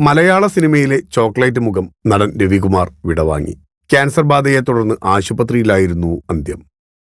മലയാള സിനിമയിലെ ചോക്ലേറ്റ് മുഖം നടൻ രവികുമാർ വിടവാങ്ങി ക്യാൻസർ ബാധയെ തുടർന്ന് ആശുപത്രിയിലായിരുന്നു അന്ത്യം.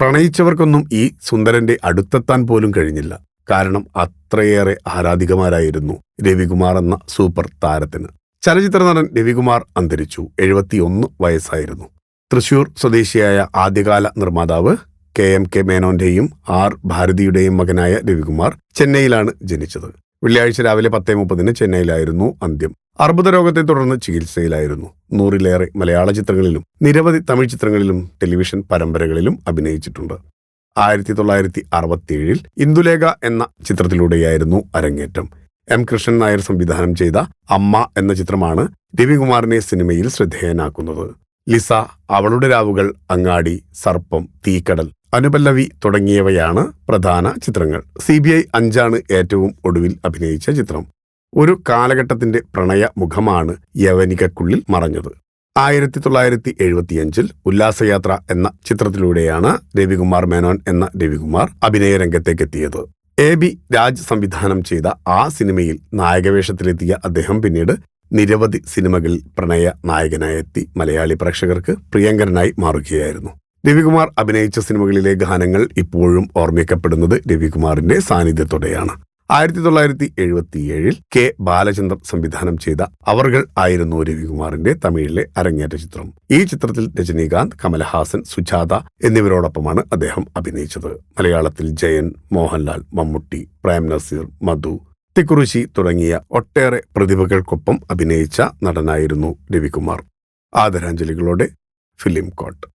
പ്രണയിച്ചവർക്കൊന്നും ഈ സുന്ദരന്റെ അടുത്തെത്താൻ പോലും കഴിഞ്ഞില്ല. കാരണം അത്രയേറെ ആരാധികമാരായിരുന്നു രവികുമാർ എന്ന സൂപ്പർ താരത്തിന്. ചലച്ചിത്ര നടൻ രവികുമാർ അന്തരിച്ചു. എഴുപത്തിയൊന്ന് വയസ്സായിരുന്നു. തൃശൂർ സ്വദേശിയായ ആദ്യകാല നിർമ്മാതാവ് കെ എം കെ മേനോന്റെയും ആർ ഭാരതിയുടെയും മകനായ രവികുമാർ ചെന്നൈയിലാണ് ജനിച്ചത്. വെള്ളിയാഴ്ച രാവിലെ പത്തേ മുപ്പതിന് ചെന്നൈയിലായിരുന്നു അന്ത്യം. അർബുദ രോഗത്തെ തുടർന്ന് ചികിത്സയിലായിരുന്നു. നൂറിലേറെ മലയാള ചിത്രങ്ങളിലും നിരവധി തമിഴ് ചിത്രങ്ങളിലും ടെലിവിഷൻ പരമ്പരകളിലും അഭിനയിച്ചിട്ടുണ്ട്. ആയിരത്തി തൊള്ളായിരത്തി അറുപത്തിയേഴിൽ ഇന്ദുലേഖ എന്ന ചിത്രത്തിലൂടെയായിരുന്നു അരങ്ങേറ്റം. എം കൃഷ്ണൻ നായർ സംവിധാനം ചെയ്ത അമ്മ എന്ന ചിത്രമാണ് രവികുമാറിനെ സിനിമയിൽ ശ്രദ്ധേയനാക്കുന്നത്. ലിസ അവളുടെ രാവുകൾ അങ്ങാടി സർപ്പം തീക്കടൽ അനുപല്ലവി തുടങ്ങിയവയാണ് പ്രധാന ചിത്രങ്ങൾ. സി ബി ഐ അഞ്ചാണ് ഏറ്റവും ഒടുവിൽ അഭിനയിച്ച ചിത്രം. ഒരു കാലഘട്ടത്തിന്റെ പ്രണയ മുഖമാണ് യവനികക്കുള്ളിൽ മറഞ്ഞത്. ആയിരത്തി തൊള്ളായിരത്തി എഴുപത്തിയഞ്ചിൽ ഉല്ലാസയാത്ര എന്ന ചിത്രത്തിലൂടെയാണ് രവികുമാർ മേനോൻ എന്ന രവികുമാർ അഭിനയ രംഗത്തേക്കെത്തിയത് എ ബി രാജ് സംവിധാനം ചെയ്ത ആ സിനിമയിൽ നായകവേഷത്തിലെത്തിയ അദ്ദേഹം പിന്നീട് നിരവധി സിനിമകളിൽ പ്രണയ നായകനായെത്തി മലയാളി പ്രേക്ഷകർക്ക് പ്രിയങ്കരനായി മാറുകയായിരുന്നു. രവികുമാർ അഭിനയിച്ച സിനിമകളിലെ ഗാനങ്ങൾ ഇപ്പോഴും ഓർമ്മിക്കപ്പെടുന്നത് രവികുമാറിന്റെ സാന്നിധ്യത്തോടെയാണ്. ആയിരത്തി തൊള്ളായിരത്തി എഴുപത്തിയേഴിൽ കെ ബാലചന്ദ്രൻ സംവിധാനം ചെയ്ത അവർകൾ ആയിരുന്നു രവികുമാറിന്റെ തമിഴിലെ അരങ്ങേറ്റ ചിത്രം. ഈ ചിത്രത്തിൽ രജനീകാന്ത് കമലഹാസൻ സുജാത എന്നിവരോടൊപ്പമാണ് അദ്ദേഹം അഭിനയിച്ചത്. മലയാളത്തിൽ ജയൻ മോഹൻലാൽ മമ്മൂട്ടി പ്രേം നസീർ മധു തിക്കുറിശി തുടങ്ങിയ ഒട്ടേറെ പ്രതിഭകൾക്കൊപ്പം അഭിനയിച്ച നടനായിരുന്നു രവികുമാർ. ആദരാഞ്ജലികളോടെ ഫിലിം കോട്ട്.